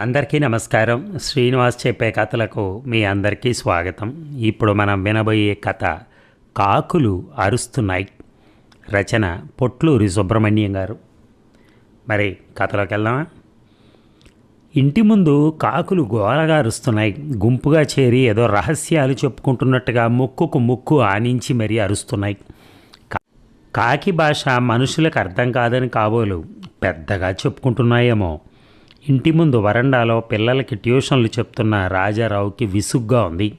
అందరికీ నమస్కారం. శ్రీనివాస్ చెప్పే కథలకు మీ అందరికీ స్వాగతం. ఇప్పుడు మనం వినబోయే కథ కాకులు అరుస్తున్నాయి. రచన పొట్లూరి సుబ్రహ్మణ్యం గారు. మరి కథలోకి వెళ్దామా? ఇంటి ముందు కాకులు గోలగా అరుస్తున్నాయి. గుంపుగా చేరి ఏదో రహస్యాలు చెప్పుకుంటున్నట్టుగా ముక్కుకు ముక్కు ఆనించి మరీ అరుస్తున్నాయి. కాకి భాష మనుషులకు అర్థం కాదని కాబోలు పెద్దగా చెప్పుకుంటున్నాయేమో. ఇంటి ముందు వరండాలో పిల్లలకి ట్యూషన్లు చెప్తున్న రాజారావుకి విసుగ్గా ఉంది.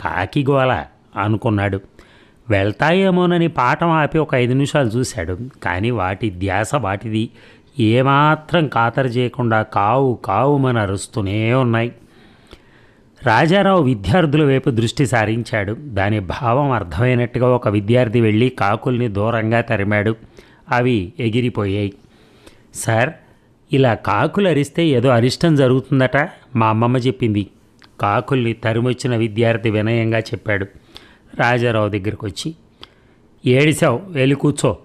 కాకి గోల అనుకున్నాడు. వెళ్తాయేమోనని పాఠం ఆపి ఒక ఐదు నిమిషాలు చూశాడు. కానీ వాటి ధ్యాస వాటిది ఏమాత్రం ఖాతరు చేయకుండా కావు కావుమని అరుస్తూనే ఉన్నాయి. రాజారావు విద్యార్థుల వైపు దృష్టి సారించాడు. దాని భావం అర్థమైనట్టుగా ఒక విద్యార్థి వెళ్ళి కాకుల్ని దూరంగా తరిమాడు. అవి ఎగిరిపోయాయి. సార్ ఇలా కాకులు అరిస్తే ఏదో అరిష్టం జరుగుతుందట మా అమ్మమ్మ చెప్పింది. కాకుల్ని తరిమొచ్చిన విద్యార్థి వినయంగా చెప్పాడు. రాజారావు దగ్గరికి వచ్చి ఏడిసావు వెళ్ళి కూర్చో.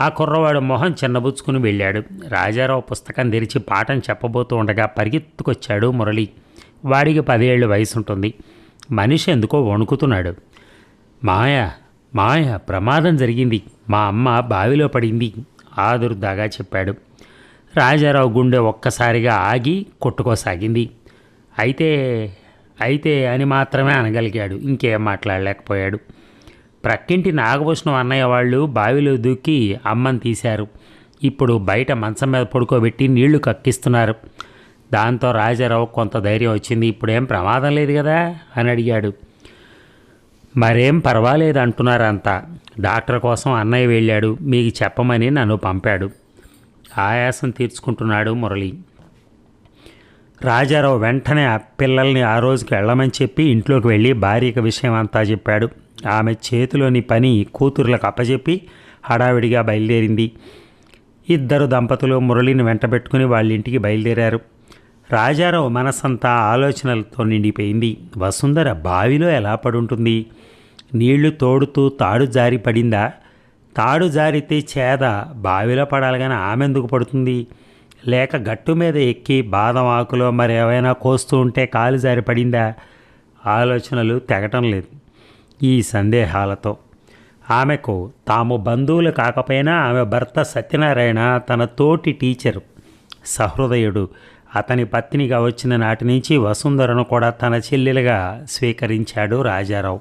ఆ కుర్రవాడు మొహం చిన్నబుచ్చుకుని వెళ్ళాడు. రాజారావు పుస్తకం తెరిచి పాఠం చెప్పబోతూ ఉండగా పరిగెత్తుకొచ్చాడు మురళి. వాడికి పదేళ్ళు వయసు ఉంటుంది మనిషి ఎందుకో వణుకుతున్నాడు. మాయ మాయ ప్రమాదం జరిగింది. మా అమ్మ బావిలో పడింది ఆదుర్దాగా చెప్పాడు. రాజారావు గుండె ఒక్కసారిగా ఆగి కొట్టుకోసాగింది. అయితే అయితే అని మాత్రమే అనగలిగాడు. ఇంకేం మాట్లాడలేకపోయాడు. ప్రక్కింటి నాగభూషణం అన్నయ్య వాళ్ళు బావిలో దూకి అమ్మని తీశారు. ఇప్పుడు బయట మంచం మీద పడుకోబెట్టి నీళ్ళు కక్కిస్తున్నారు. దాంతో రాజారావు కొంత ధైర్యం వచ్చింది. ఇప్పుడేం ప్రమాదం లేదు కదా? అని అడిగాడు. మరేం పర్వాలేదు అంటున్నారు అంతా డాక్టర్ కోసం అన్నయ్య వెళ్ళాడు. మీకు చెప్పమని నన్ను పంపాడు. ఆయాసం తీర్చుకుంటున్నాడు మురళి. రాజారావు వెంటనే ఆ పిల్లల్ని ఆ రోజుకి వెళ్ళమని చెప్పి ఇంట్లోకి వెళ్ళి భార్యకి విషయం అంతా చెప్పాడు. ఆమె చేతిలోని పని కూతుర్లకు అప్పచెప్పి హడావిడిగా బయలుదేరింది. ఇద్దరు దంపతులు మురళిని వెంటబెట్టుకుని వాళ్ళ ఇంటికి బయలుదేరారు. రాజారావు మనసంతా ఆలోచనలతో నిండిపోయింది. వసుంధర బావిలో ఎలా పడుంటుంది? నీళ్ళు తోడుతూ తాడు జారి పడిందా? తాడు జారితే చేద బావిలో పడాలి కానీ ఆమె ఎందుకు పడుతుంది? లేక గట్టు మీద ఎక్కి బాదం ఆకులో మరి ఏవైనా కోస్తూ ఉంటే కాలు జారి పడిందా? ఆలోచనలు తెగటం లేదు. ఈ సందేహాలతో ఆమెకు తాము బంధువులు కాకపోయినా ఆమె భర్త సత్యనారాయణ తన తోటి టీచరు సహృదయుడు. అతని పత్నిగా వచ్చిన నాటి నుంచి వసుంధరను కూడా తన చెల్లెలుగా స్వీకరించాడు రాజారావు.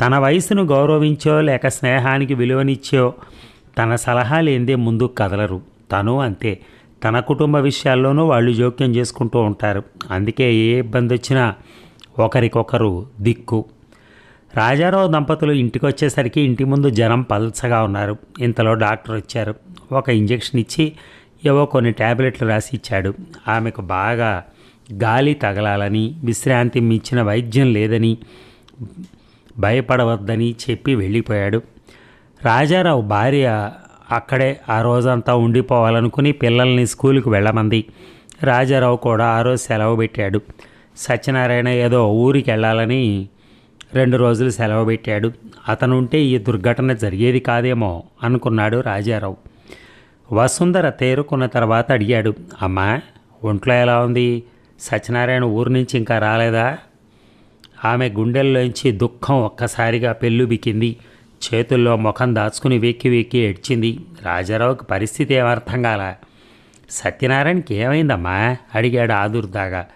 తన వయసును గౌరవించో లేక స్నేహానికి విలువనిచ్చో తన సలహాలు ఏందే ముందుకు కదలరు. తను అంతే. తన కుటుంబ విషయాల్లోనూ వాళ్ళు జోక్యం చేసుకుంటూ ఉంటారు. అందుకే ఏ ఇబ్బంది వచ్చినా ఒకరికొకరు దిక్కు. రాజారావు దంపతులు ఇంటికి వచ్చేసరికి ఇంటి ముందు జనం పల్చగా ఉన్నారు. ఇంతలో డాక్టర్ వచ్చారు. ఒక ఇంజెక్షన్ ఇచ్చి ఏవో కొన్ని ట్యాబ్లెట్లు రాసి ఇచ్చాడు. ఆమెకు బాగా గాలి తగలాలని విశ్రాంతి మించిన వైద్యం లేదని భయపడవద్దని చెప్పి వెళ్ళిపోయాడు. రాజారావు భార్య అక్కడే ఆ రోజంతా ఉండిపోవాలనుకుని పిల్లల్ని స్కూలుకు వెళ్ళమంది. రాజారావు కూడా ఆ రోజు సెలవు పెట్టాడు. సత్యనారాయణ ఏదో ఊరికి వెళ్ళాలని రెండు రోజులు సెలవు పెట్టాడు. అతను ఉంటే ఈ దుర్ఘటన జరిగేది కాదేమో అనుకున్నాడు రాజారావు. వసుంధర తేరుకున్న తర్వాత అడిగాడు అమ్మా ఒంట్లో ఎలా ఉంది? సత్యనారాయణ ఊరు నుంచి ఇంకా రాలేదా? ఆమె గుండెల్లోంచి దుఃఖం ఒక్కసారిగా పెళ్ళుబికింది చేతుల్లో ముఖం దాచుకుని వెక్కి వెక్కి ఏడ్చింది. రాజారావుకి పరిస్థితి ఏమర్థం కాల? సత్యనారాయణకి ఏమైందమ్మా? అడిగాడు ఆదుర్దాగా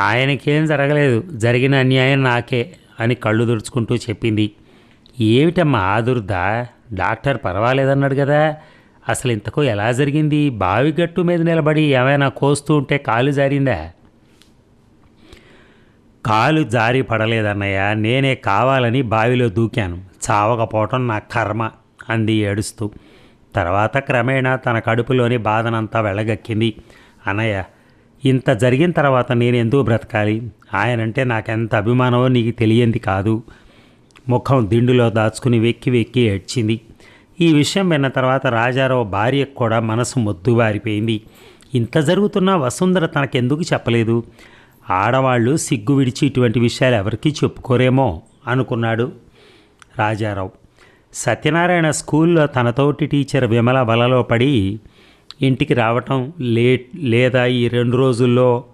ఆయనకేం జరగలేదు. జరిగిన అన్యాయం నాకే అని కళ్ళు దుడుచుకుంటూ చెప్పింది. ఏమిటమ్మా ఆదుర్దా డాక్టర్ పర్వాలేదన్నాడు కదా అసలు ఇంతకు ఎలా జరిగింది? బావిగట్టు మీద నిలబడి ఏమైనా కోస్తూ ఉంటే కాలు జారిందా? కాలు జారి పడలేదన్నయ్య నేనే కావాలని బావిలో దూకాను. చావకపోవటం నా కర్మ అంది ఏడుస్తూ. తర్వాత క్రమేణా తన కడుపులోని బాధనంతా వెళ్ళగక్కింది అన్నయ్య ఇంత జరిగిన తర్వాత నేను ఎందుకు బ్రతకాలి? ఆయనంటే నాకెంత అభిమానమో నీకు తెలియంది కాదు. ముఖం దిండులో దాచుకుని వెక్కి వెక్కి ఏడ్చింది. ఈ విషయం విన్న తర్వాత రాజారావు భార్యకు కూడా మనసు మొద్దుబారిపోయింది ఇంత జరుగుతున్నా వసుంధర తనకెందుకు చెప్పలేదు? ఆడవాళ్ళు సిగ్గు విడిచి ఇటువంటి విషయాలు ఎవరికీ చెప్పుకోరేమో అనుకున్నాడు రాజారావు. సత్యనారాయణ స్కూల్లో తనతోటి టీచర్ విమల వలలో పడి ఇంటికి రావటం లేట్ లేదా ఈ రెండు రోజుల్లో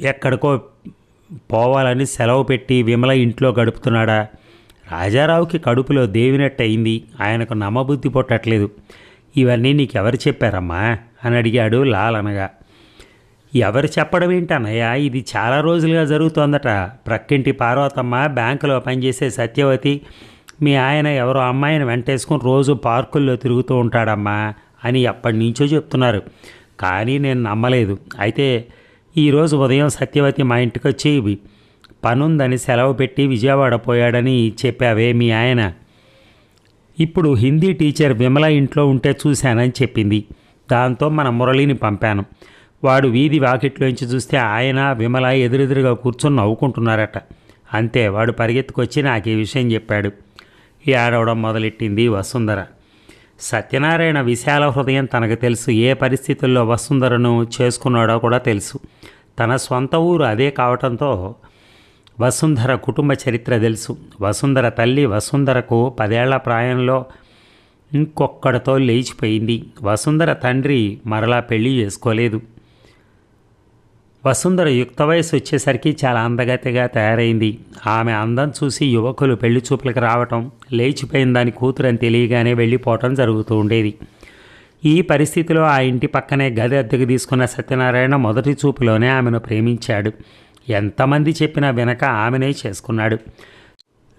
ఎక్కడికో పోవాలని సెలవు పెట్టి విమల ఇంట్లో గడుపుతున్నాడా? రాజారావుకి కడుపులో దేవినట్టు అయింది. ఆయనకు నమ్మబుద్ధి పుట్టట్లేదు. ఇవన్నీ నీకెవరు చెప్పారమ్మా? అని అడిగాడు లాలనగా. ఎవరు చెప్పడం ఏంటన్నయ్య ఇది చాలా రోజులుగా జరుగుతోందట. ప్రక్కింటి పార్వతమ్మ బ్యాంకులో పనిచేసే సత్యవతి మీ ఆయన ఎవరో అమ్మాయిని వెంటేసుకుని రోజు పార్కుల్లో తిరుగుతూ ఉంటాడమ్మా అని ఎప్పటి నుంచో చెప్తున్నారు. కానీ నేను నమ్మలేదు. అయితే ఈరోజు ఉదయం సత్యవతి మా ఇంటికి వచ్చి పనుందని సెలవు పెట్టి విజయవాడ పోయాడని చెప్పావే మీ ఆయన. ఇప్పుడు హిందీ టీచర్ విమల ఇంట్లో ఉంటే చూశానని చెప్పింది. దాంతో మన మురళిని పంపాను. వాడు వీధి వాకిట్లోంచి చూస్తే ఆయన విమల ఎదురెదురుగా కూర్చొని నవ్వుకుంటున్నారట. అంతే వాడు పరిగెత్తుకొచ్చి నాకు ఈ విషయం చెప్పాడు. ఏడవడం మొదలెట్టింది వసుంధర. సత్యనారాయణ విశాల హృదయం తనకు తెలుసు. ఏ పరిస్థితుల్లో వసుంధరను చేసుకున్నాడో కూడా తెలుసు. తన సొంత ఊరు అదే కావటంతో వసుంధర కుటుంబ చరిత్ర తెలుసు. వసుంధర తల్లి వసుంధరకు పదేళ్ళ ప్రాయంలో ఇంకొక్కడితో లేచిపోయింది. వసుంధర తండ్రి మరలా పెళ్ళి చేసుకోలేదు. వసుంధర యుక్త వయసు వచ్చేసరికి చాలా అందగతిగా తయారైంది. ఆమె అందం చూసి యువకులు పెళ్ళి చూపులకు రావటం లేచిపోయిన దాని కూతురని తెలియగానే వెళ్ళిపోవటం జరుగుతూ ఉండేది. ఈ పరిస్థితిలో ఆ ఇంటి పక్కనే గది అద్దెకు తీసుకున్న సత్యనారాయణ మొదటి చూపులోనే ఆమెను ప్రేమించాడు. ఎంతమంది చెప్పినా వెనక ఆమెనే చేసుకున్నాడు.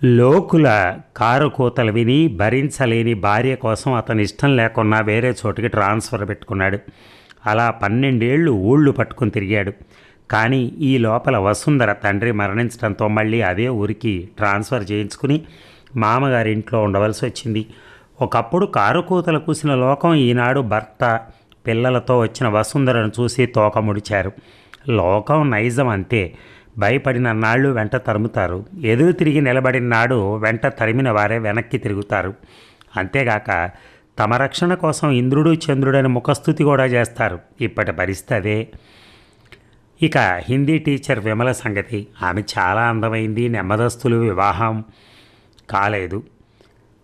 లోకుల కారు కూతలు విని భరించలేని భార్య కోసం అతని ఇష్టం లేకున్నా వేరే చోటుకి ట్రాన్స్ఫర్ పెట్టుకున్నాడు. అలా పన్నెండేళ్ళు ఊళ్ళు పట్టుకుని తిరిగాడు. కానీ ఈ లోపల వసుంధర తండ్రి మరణించడంతో మళ్ళీ అదే ఊరికి ట్రాన్స్ఫర్ చేయించుకుని మామగారి ఇంట్లో ఉండవలసి వచ్చింది. ఒకప్పుడు కారు కూతలు కూసిన లోకం ఈనాడు భర్త పిల్లలతో వచ్చిన వసుంధరను చూసి తోక ముడిచారు. లోకం నైజం అంతే. భయపడిన నాళ్ళు వెంట తరుముతారు. ఎదురు తిరిగి నిలబడిన నాడు వెంట తరిమిన వారే వెనక్కి తిరుగుతారు. అంతేగాక తమ రక్షణ కోసం ఇంద్రుడు చంద్రుడని ముఖస్థుతి కూడా చేస్తారు. ఇప్పటి పరిస్థితి అదే. ఇక హిందీ టీచర్ విమల సంగతి. ఆమె చాలా అందమైంది నెమ్మదస్తులు వివాహం కాలేదు.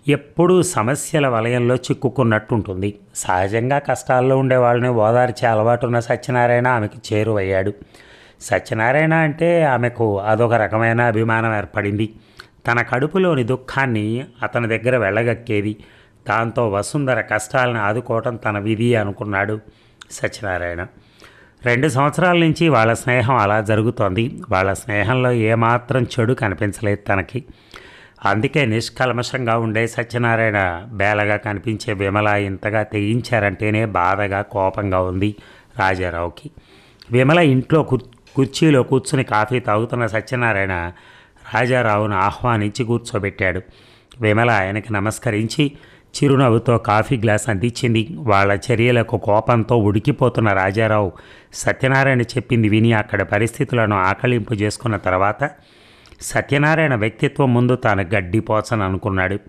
ఎప్పుడూ సమస్యల వలయంలో చిక్కుకున్నట్టుంటుంది. సహజంగా కష్టాల్లో ఉండే వాళ్ళని ఓదార్చే అలవాటున్న సత్యనారాయణ ఆమెకు చేరువయ్యాడు. సత్యనారాయణ అంటే ఆమెకు అదొక రకమైన అభిమానం ఏర్పడింది. తన కడుపులోని దుఃఖాన్ని అతని దగ్గర వెళ్ళగక్కేది. దాంతో వసుంధర కష్టాలను ఆదుకోవటం తన విధి అనుకున్నాడు సత్యనారాయణ. రెండు సంవత్సరాల నుంచి వాళ్ళ స్నేహం అలా జరుగుతోంది. వాళ్ళ స్నేహంలో ఏమాత్రం చెడు కనిపించలేదు తనకి. అందుకే నిష్కల్మషంగా ఉండే సత్యనారాయణ బేలగా కనిపించే విమల ఇంతగా తెగించారంటేనే బాధగా కోపంగా ఉంది రాజారావుకి. విమల ఇంట్లో కుర్చీలో కూర్చుని కాఫీ తాగుతున్న సత్యనారాయణ రాజారావును ఆహ్వానించి కూర్చోబెట్టాడు. విమల ఆయనకి నమస్కరించి చిరునవ్వుతో కాఫీ గ్లాస్ అందించింది. వాళ్ళ చర్యలకు కోపంతో ఉడికిపోతున్న రాజారావు సత్యనారాయణ చెప్పింది విని అక్కడ పరిస్థితులను ఆకలింపు చేసుకున్న తర్వాత సత్యనారాయణ వ్యక్తిత్వం ముందు తాను గడ్డిపోచని అనుకున్నాడు.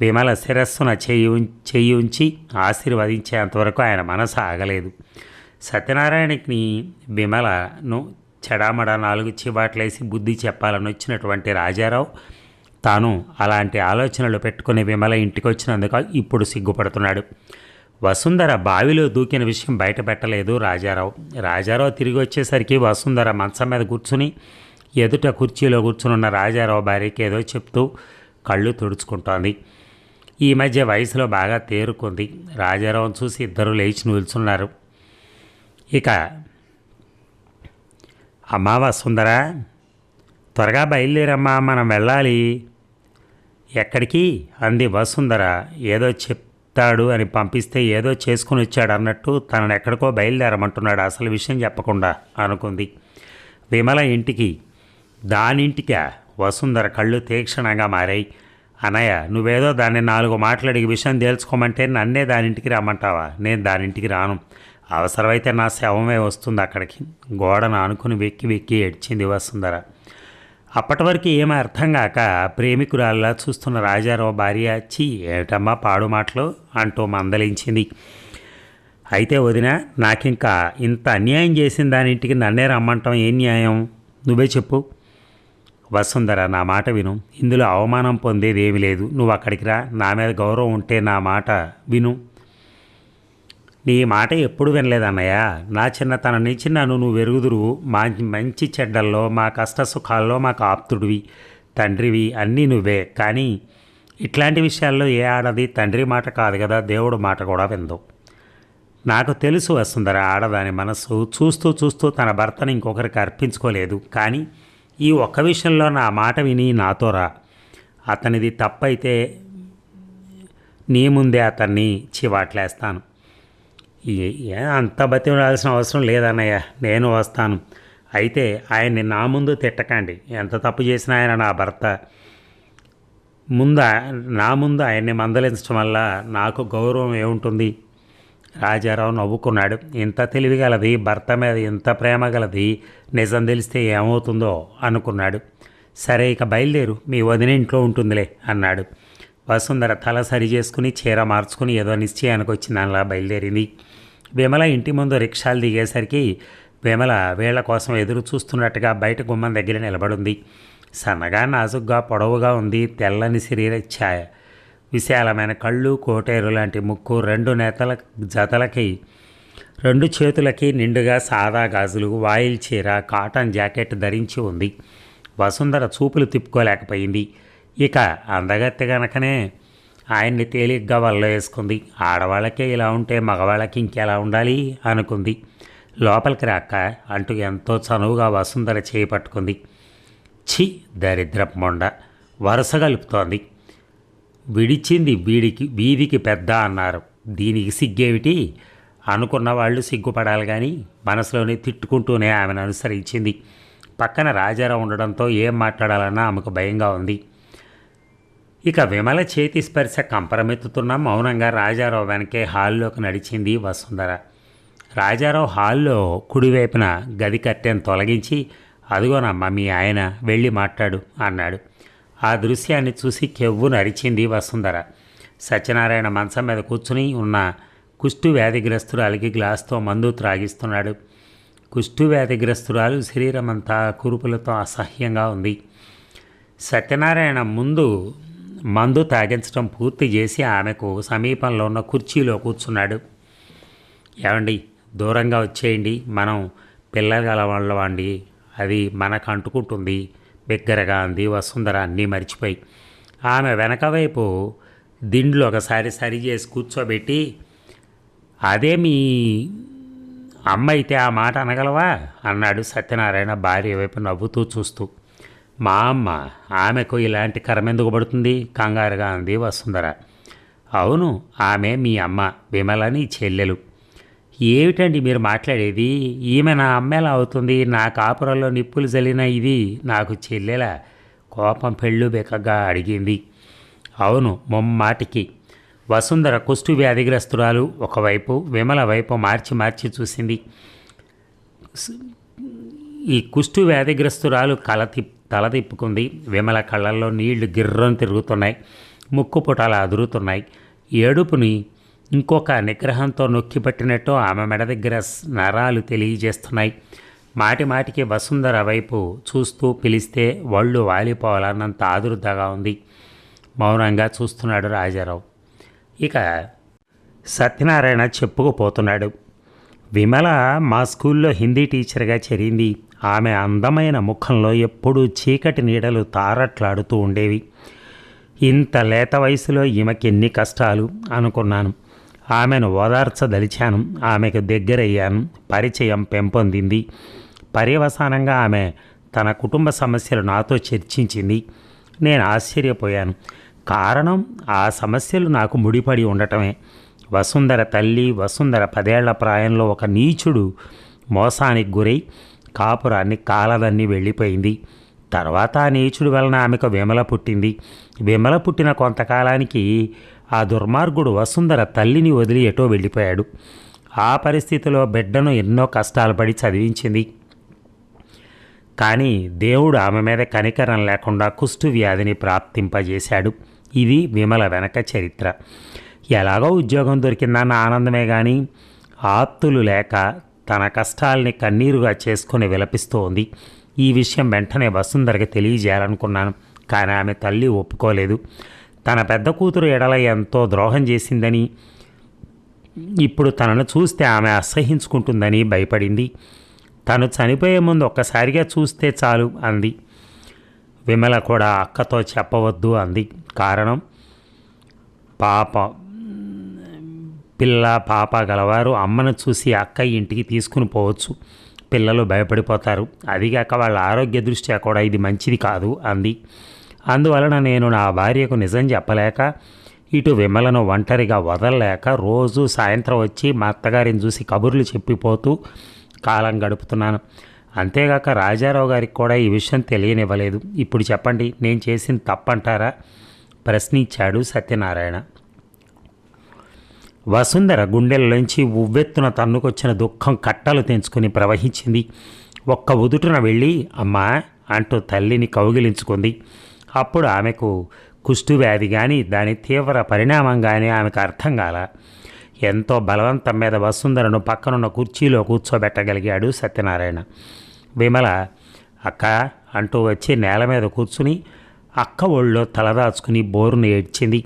విమల శిరస్సున చేయి చేయి ఉంచి ఆశీర్వదించేంతవరకు ఆయన మనసు ఆగలేదు. సత్యనారాయణకి విమలను చెడామడ నాలుగు చివాట్లేసి బుద్ధి చెప్పాలని వచ్చినటువంటి రాజారావు తాను అలాంటి ఆలోచనలు పెట్టుకుని విమల ఇంటికి వచ్చినందుకు ఇప్పుడు సిగ్గుపడుతున్నాడు. వసుంధర బావిలో దూకిన విషయం బయట పెట్టలేదు రాజారావు. రాజారావు తిరిగి వచ్చేసరికి వసుంధర మంచం మీద కూర్చుని ఎదుట కుర్చీలో కూర్చునున్న రాజారావు భార్యకి ఏదో చెప్తూ కళ్ళు తుడుచుకుంటోంది. ఈ మధ్య వయసులో బాగా తేరుకుంది. రాజారావు చూసి ఇద్దరు లేచి నిల్చున్నారు. ఇక అమ్మా వసుంధరా త్వరగా బయలుదేరమ్మా మనం వెళ్ళాలి. ఎక్కడికి? అంది వసుంధర. ఏదో చెప్తాడు అని పంపిస్తే ఏదో చేసుకుని వచ్చాడు అన్నట్టు తనను ఎక్కడికో బయలుదేరమంటున్నాడు అసలు విషయం చెప్పకుండా అనుకుంది. విమల ఇంటికి. దానింటికా? వసుంధర కళ్ళు తీక్షణంగా మారాయి. అనయ్య నువ్వేదో దాన్ని నాలుగు మాట్లాడి విషయం తేల్చుకోమంటే నన్నే దానింటికి రమ్మంటావా? నేను దానింటికి రాను. అవసరమైతే నా శవమే వస్తుంది అక్కడికి. గోడను ఆనుకుని వెక్కి వెక్కి ఏడ్చింది వసుంధర. అప్పటి వరకు ఏమీ అర్థం కాక ప్రేమికురాల్లా చూస్తున్న రాజారావు భార్య చీ ఏటమ్మా పాడు మాటలు అంటూ మందలించింది. అయితే వదిన నాకింకా ఇంత అన్యాయం చేసిన దానింటికి నన్నే రమ్మంటాం ఏం న్యాయం? నువ్వే చెప్పు. వసుంధర నా మాట విను. ఇందులో అవమానం పొందేది ఏమీ లేదు. నువ్వు అక్కడికి రా. నా మీద గౌరవం ఉంటే నా మాట విను. నీ మాట ఎప్పుడు వినలేదన్నయ్య నా చిన్నతనం నుంచి నన్ను నువ్వు వెరుగుదురువు మా మంచి చెడ్డల్లో మా కష్ట సుఖాల్లో మాకు ఆప్తుడివి తండ్రివి అన్నీ నువ్వే. కానీ ఇట్లాంటి విషయాల్లో ఏ ఆడది తండ్రి మాట కాదు కదా దేవుడు మాట కూడా విందు నాకు తెలుసు వసుంధర ఆడదాని మనస్సు. చూస్తూ చూస్తూ తన భర్తను ఇంకొకరికి అర్పించుకోలేదు. కానీ ఈ ఒక్క విషయంలో నా మాట విని నాతో రా. అతనిది తప్పైతే నీ ముందే అతన్ని చివాట్లేస్తాను. అంత బతిమలాల్సిన అవసరం లేదన్నయ్య. నేను వస్తాను. అయితే ఆయన్ని నా ముందు తిట్టకండి. ఎంత తప్పు చేసినా ఆయన నా భర్త. ముందు నా ముందు ఆయన్ని మందలించడం వల్ల నాకు గౌరవం ఏముంటుంది? రాజారావు నవ్వుకున్నాడు. ఇంత తెలివిగలది భర్త మీద ఇంత ప్రేమ గలది నిజం తెలిస్తే ఏమవుతుందో అనుకున్నాడు. సరే ఇక బయలుదేరు. మీ వదిన ఇంట్లో ఉంటుందిలే అన్నాడు. వసుంధర తల సరి చేసుకుని చీర మార్చుకుని ఏదో నిశ్చయానికి వచ్చింది అలా బయలుదేరింది. విమల ఇంటి ముందు రిక్షాలు దిగేసరికి విమల వీళ్ళ కోసం ఎదురు చూస్తున్నట్టుగా బయట గుమ్మం దగ్గర నిలబడింది. సన్నగా నాజుగ్గా పొడవుగా ఉంది. తెల్లని శరీర ఛాయ. విశాలమైన కళ్ళు కోటేరు లాంటి ముక్కు రెండు నేతల జతలకి రెండు చేతులకి నిండుగా సాదా గాజులు వాయిల్ చీర కాటన్ జాకెట్ ధరించి ఉంది. వసుంధర చూపులు తిప్పుకోలేకపోయింది. ఇక అందగత్తె గనకనే ఆయన్ని తేలిగ్గా వల్ల వేసుకుంది. ఆడవాళ్ళకే ఇలా ఉంటే మగవాళ్ళకి ఇంకెలా ఉండాలి? అనుకుంది. లోపలికి రాక అంటూ ఎంతో చనువుగా వసుంధర చేయి పట్టుకుంది. ఛీ! దరిద్రపు మొండ! వరుస కలుపుతోంది. విడిచింది వీడికి వీధికి పెద్ద అన్నారు. దీనికి సిగ్గేమిటి? అనుకున్న వాళ్ళు సిగ్గుపడాలి కానీ మనసులోనే తిట్టుకుంటూనే ఆమెను అనుసరించింది. పక్కన రాజారావు ఉండడంతో ఏం మాట్లాడాలన్నా ఆమెకు భయంగా ఉంది. ఇక విమల చేతి స్పర్శ కంపరమెత్తుతున్న మౌనంగా రాజారావు వెనకే హాల్లోకి నడిచింది వసుంధర. రాజారావు హాల్లో కుడివైపున గది కట్టెను తొలగించి అదిగోనమ్మా మీ ఆయన వెళ్ళి మాట్లాడు అన్నాడు. ఆ దృశ్యాన్ని చూసి కెవ్వు నరిచింది వసుంధర. సత్యనారాయణ మంచం మీద కూర్చుని ఉన్న కుష్టు వ్యాధిగ్రస్తురాలికి గ్లాస్తో మందు త్రాగిస్తున్నాడు. కుష్టు వ్యాధిగ్రస్తురాలు శరీరం అంతా కురుపులతో అసహ్యంగా ఉంది. సత్యనారాయణ ముందు మందు తాగించడం పూర్తి చేసి ఆమెకు సమీపంలో ఉన్న కుర్చీలో కూర్చున్నాడు. ఏమండి దూరంగా వచ్చేయండి మనం పిల్లల వాళ్ళవండి అది మనకు అంటుకుంటుంది. బిగ్గరగా అంది వసుంధర అన్నీ మర్చిపోయి. ఆమె వెనక వైపు దిండ్లు ఒకసారి సరి చేసి కూర్చోబెట్టి అదే మీ అమ్మ అయితే ఆ మాట అనగలవా? అన్నాడు సత్యనారాయణ భార్య వైపు నవ్వుతూ చూస్తూ. మా అమ్మ ఆమెకు ఇలాంటి కరమెందుకు పడుతుంది? కంగారుగా అంది వసుంధర. అవును ఆమె మీ అమ్మ విమలని చెల్లెలు. ఏమిటండి మీరు మాట్లాడేది? ఈమె నా అమ్మేలా అవుతుంది? నా కాపురంలో నిప్పులు జల్లిన ఇది నాకు చెల్లెలా కోపం పెళ్ళు బెకగా అడిగింది. అవును మొమ్మాటికి. వసుంధర కుష్టు వ్యాధిగ్రస్తురాలు ఒకవైపు విమల వైపు మార్చి మార్చి చూసింది. ఈ కుష్టు వ్యాధిగ్రస్తురాలు కల తల తిప్పుకుంది. విమల కళ్ళల్లో నీళ్ళు గిర్రం తిరుగుతున్నాయి. ముక్కు పుటాలు అదురుతున్నాయి. ఏడుపుని ఇంకొక నిగ్రహంతో నొక్కిపెట్టినట్టు ఆమె మెడ దగ్గర స్- నరాలు తెలియజేస్తున్నాయి. మాటి మాటికి వసుంధర వైపు చూస్తూ పిలిస్తే వాళ్ళు వాలిపోవాలన్నంత ఆదురుద్దగా ఉంది. మౌనంగా చూస్తున్నాడు రాజారావు. ఇక సత్యనారాయణ చెప్పుకుపోతున్నాడు. విమల మా స్కూల్లో హిందీ టీచర్గా చేరింది. ఆమె అందమైన ముఖంలో ఎప్పుడూ చీకటి నీడలు తారట్లాడుతూ ఉండేవి. ఇంత లేత వయసులో ఈమెకెన్ని కష్టాలు అనుకున్నాను. ఆమెను ఓదార్చదలిచాను. ఆమెకు దగ్గరయ్యాను. పరిచయం పెంపొందింది. పర్యవసానంగా ఆమె తన కుటుంబ సమస్యలు నాతో చర్చించింది. నేను ఆశ్చర్యపోయాను. కారణం ఆ సమస్యలు నాకు ముడిపడి ఉండటమే. వసుంధర తల్లి వసుంధర పదేళ్ళ ప్రాయంలో ఒక నీచుడు మోసానికి గురై కాపురాన్ని కాలదన్ని వెళ్ళిపోయింది. తర్వాత ఆ నీచుడు వలన ఆమెకు విమల పుట్టింది. విమల పుట్టిన కొంతకాలానికి ఆ దుర్మార్గుడు వసుంధర తల్లిని వదిలి ఎటో వెళ్ళిపోయాడు. ఆ పరిస్థితిలో బిడ్డను ఎన్నో కష్టాలు పడి చదివించింది. కానీ దేవుడు ఆమె మీద కనికరం లేకుండా కుష్టు వ్యాధిని ప్రాప్తింపజేశాడు. ఇది విమల వెనక చరిత్ర. ఎలాగో ఉద్యోగం దొరికిందన్న ఆనందమే కానీ ఆప్తులు లేక తన కష్టాల్ని కన్నీరుగా చేసుకుని విలపిస్తూ ఉంది ఈ విషయం వెంటనే వసుంధరకి తెలియజేయాలనుకున్నాను కానీ ఆమె తల్లి ఒప్పుకోలేదు. తన పెద్ద కూతురు ఎడల ఎంతో ద్రోహం చేసిందని ఇప్పుడు తనను చూస్తే ఆమె అసహించుకుంటుందని భయపడింది. తను చనిపోయే ముందు ఒక్కసారిగా చూస్తే చాలు అంది. విమల కూడా అక్కతో చెప్పవద్దు అంది. కారణం పాప. పిల్ల పాప గలవారు అమ్మను చూసి అక్క ఇంటికి తీసుకుని పోవచ్చు. పిల్లలు భయపడిపోతారు. అదిగాక వాళ్ళ ఆరోగ్య దృష్ట్యా కూడా ఇది మంచిది కాదు అంది. అందువలన నేను నా భార్యకు నిజం చెప్పలేక ఇటు విమలను ఒంటరిగా వదలలేక రోజు సాయంత్రం వచ్చి మా అత్తగారిని చూసి కబుర్లు చెప్పిపోతూ కాలం గడుపుతున్నాను. అంతేగాక రాజారావు గారికి కూడా ఈ విషయం తెలియనివ్వలేదు. ఇప్పుడు చెప్పండి నేను చేసిన తప్పంటారా? ప్రశ్నించాడు సత్యనారాయణ. వసుంధర గుండెల్లోంచి ఉవ్వెత్తున తన్నుకొచ్చిన దుఃఖం కట్టలు తెంచుకుని ప్రవహించింది. ఒక్క ఉదుటున వెళ్ళి అమ్మా అంటూ తల్లిని కౌగిలించుకుంది. అప్పుడు ఆమెకు కుష్ఠువ్యాధి కానీ దాని తీవ్ర పరిణామం కానీ ఆమెకు అర్థం కాల. ఎంతో బలవంతం మీద వసుంధరను పక్కనున్న కుర్చీలో కూర్చోబెట్టగలిగాడు సత్యనారాయణ. విమల అక్క అంటూ వచ్చి నేల మీద కూర్చుని అక్క ఒళ్ళో తలదాచుకుని బోరును ఏడ్చింది.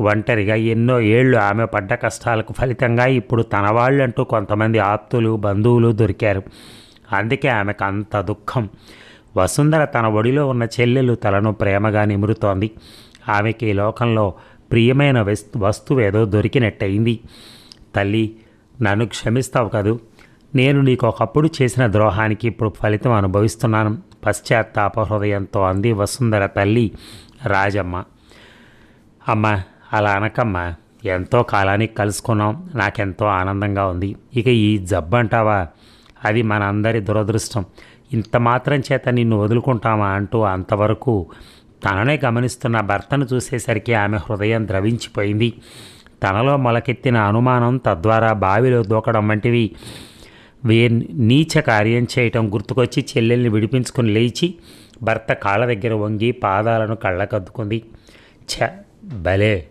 ఒంటరిగా ఎన్నో ఏళ్ళు ఆమె పడ్డ కష్టాలకు ఫలితంగా ఇప్పుడు తన వాళ్ళంటూ కొంతమంది ఆప్తులు బంధువులు దొరికారు. అందుకే ఆమెకు అంత దుఃఖం. వసుంధర తన ఒడిలో ఉన్న చెల్లెలు తలను ప్రేమగా నిమురుతోంది. ఆమెకి ఈ లోకంలో ప్రియమైన వస్తువు వస్తువేదో దొరికినట్టయింది. తల్లి నన్ను క్షమిస్తావు కదూ. నేను నీకు ఒకప్పుడు చేసిన ద్రోహానికి ఇప్పుడు ఫలితం అనుభవిస్తున్నాను. పశ్చాత్తాప హృదయంతో అంది వసుంధర తల్లి రాజమ్మ. అమ్మ అలా అనకమ్మా. ఎంతో కాలానికి కలుసుకున్నాం. నాకెంతో ఆనందంగా ఉంది. ఇక ఈ జబ్బు అంటావా అది మన అందరి దురదృష్టం. ఇంత మాత్రం చేత నిన్ను వదులుకుంటామా అంటూ అంతవరకు తననే గమనిస్తున్న భర్తను చూసేసరికి ఆమె హృదయం ద్రవించిపోయింది. తనలో మొలకెత్తిన అనుమానం తద్వారా బావిలో దూకడం వంటివి. వే నీచ కార్యం చేయటం గుర్తుకొచ్చి చెల్లెల్ని విడిపించుకుని లేచి భర్త కాళ్ళ దగ్గర వంగి పాదాలను కళ్ళకద్దుకుంది. ఛ! భలే!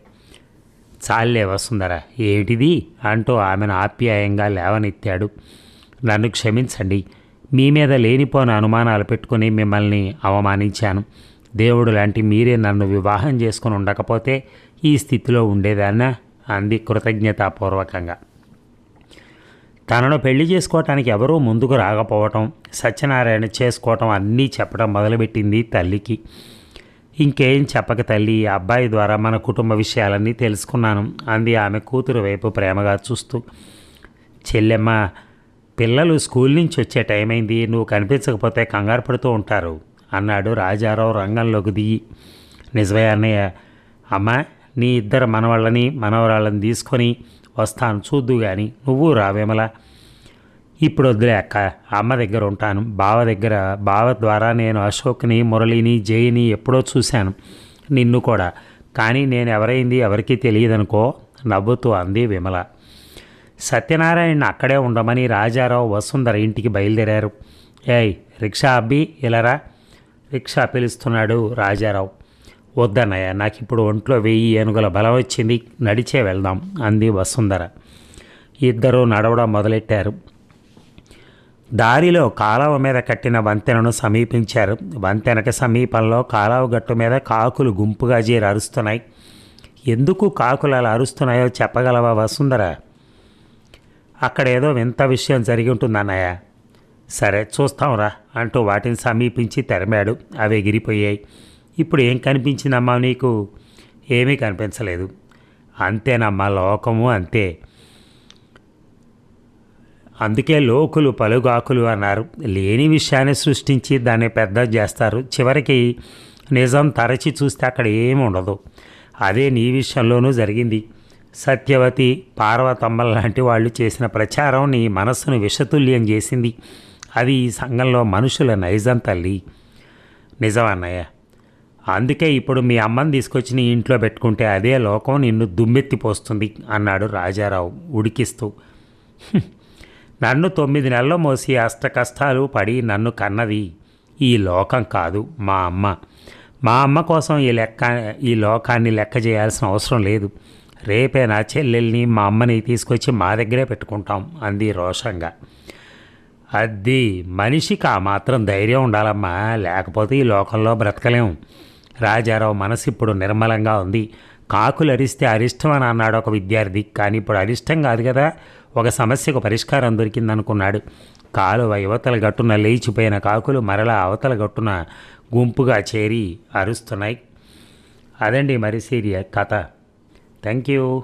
చాలే వస్తుందరా ఏమిటిది అంటూ ఆమెను ఆప్యాయంగా లేవనెత్తాడు. నన్ను క్షమించండి. మీ మీద లేనిపోని అనుమానాలు పెట్టుకుని మిమ్మల్ని అవమానించాను. దేవుడు లాంటి మీరే నన్ను వివాహం చేసుకుని ఉండకపోతే ఈ స్థితిలో ఉండేదాన్న? అంది కృతజ్ఞతాపూర్వకంగా. తనను పెళ్ళి చేసుకోవటానికి ఎవరూ ముందుకు రాకపోవటం సత్యనారాయణ చేసుకోవటం అన్నీ చెప్పడం మొదలుపెట్టింది తల్లికి. ఇంకేం చెప్పక తల్లి ఈ అబ్బాయి ద్వారా మన కుటుంబ విషయాలన్నీ తెలుసుకున్నాను. అంది ఆమె కూతురు వైపు ప్రేమగా చూస్తూ. చెల్లెమ్మ పిల్లలు స్కూల్ నుంచి వచ్చే టైం అయింది. నువ్వు కనిపించకపోతే కంగారు పడుతూ ఉంటారు అన్నాడు రాజారావు రంగంలోకి దిగి. నిజమే అన్నయ్య. అమ్మ నీ ఇద్దరు మనవాళ్ళని మనవరాళ్ళని తీసుకొని వస్తాను చూద్దు కానీ నువ్వు రావేమలా? ఇప్పుడు వద్దులే అక్క. అమ్మ దగ్గర ఉంటాను. బావ దగ్గర బావ ద్వారా నేను అశోక్ని మురళిని జైని ఎప్పుడో చూశాను. నిన్ను కూడా. కానీ నేను ఎవరైంది ఎవరికీ తెలియదనుకో నవ్వుతూ అంది విమల. సత్యనారాయణ అక్కడే ఉండమని రాజారావు వసుంధర ఇంటికి బయలుదేరారు. ఏయ్ రిక్షా అబ్బి ఇలారా రిక్షా పిలుస్తున్నాడు రాజారావు. వద్దన్నయ్య నాకు ఇప్పుడు ఒంట్లో వెయ్యి ఏనుగుల బలం వచ్చింది. నడిచే వెళ్దాం అంది వసుంధర. ఇద్దరూ నడవడం మొదలెట్టారు. దారిలో కాలువ మీద కట్టిన వంతెనను సమీపించారు. వంతెనకి సమీపంలో కాలువ గట్టు మీద కాకులు గుంపుగా చేరి అరుస్తున్నాయి. ఎందుకు కాకులు అలా అరుస్తున్నాయో చెప్పగలవా వసుంధర? అక్కడ ఏదో వింత విషయం జరిగి ఉంటుందన్నయ్య సరే చూస్తాంరా అంటూ వాటిని సమీపించి తెరమాడు. అవి ఎగిరిపోయాయి. ఇప్పుడు ఏం కనిపించిందమ్మా నీకు? ఏమీ కనిపించలేదు. అంతేనమ్మా లోకము అంతే. అందుకే లోకులు పలుగాకులు అన్నారు. లేని విషయాన్ని సృష్టించి దాన్ని పెద్ద చేస్తారు. చివరికి నిజం తరచి చూస్తే అక్కడ ఏమి ఉండదు. అదే నీ విషయంలోనూ జరిగింది. సత్యవతి పార్వతమ్మ లాంటి వాళ్ళు చేసిన ప్రచారం నీ మనస్సును విషతుల్యం చేసింది. అది ఈ సంఘంలో మనుషుల నైజం తల్లి. నిజమన్నయ్య అందుకే ఇప్పుడు మీ అమ్మని తీసుకొచ్చి నీ ఇంట్లో పెట్టుకుంటే అదే లోకం నిన్ను దుమ్మెత్తిపోస్తుంది అన్నాడు రాజారావు ఉడికిస్తూ. నన్ను తొమ్మిది నెలలు మోసి అష్ట కష్టాలు పడి నన్ను కన్నది. ఈ లోకం కాదు మా అమ్మ. మా అమ్మ కోసం ఈ లెక్క ఈ లోకాన్ని లెక్క చేయాల్సిన అవసరం లేదు. రేపే నా చెల్లెల్ని మా అమ్మని తీసుకొచ్చి మా దగ్గరే పెట్టుకుంటాం అంది రోషంగా. అది మనిషికి ఆ మాత్రం ధైర్యం ఉండాలమ్మా. లేకపోతే ఈ లోకంలో బ్రతకలేం. రాజారావు మనసు ఇప్పుడు నిర్మలంగా ఉంది. కాకులు అరిస్తే అరిష్టం అని అన్నాడు ఒక విద్యార్థి. కానీ ఇప్పుడు అరిష్టం కాదు కదా. ఒక సమస్యకు పరిష్కారం దొరికిందనుకున్నాడు. కాలువ యువతల గట్టున లేచిపోయిన కాకులు మరలా అవతల గట్టున గుంపుగా చేరి అరుస్తున్నాయి. అదండి మరి సీరియల్ కథ. Thank you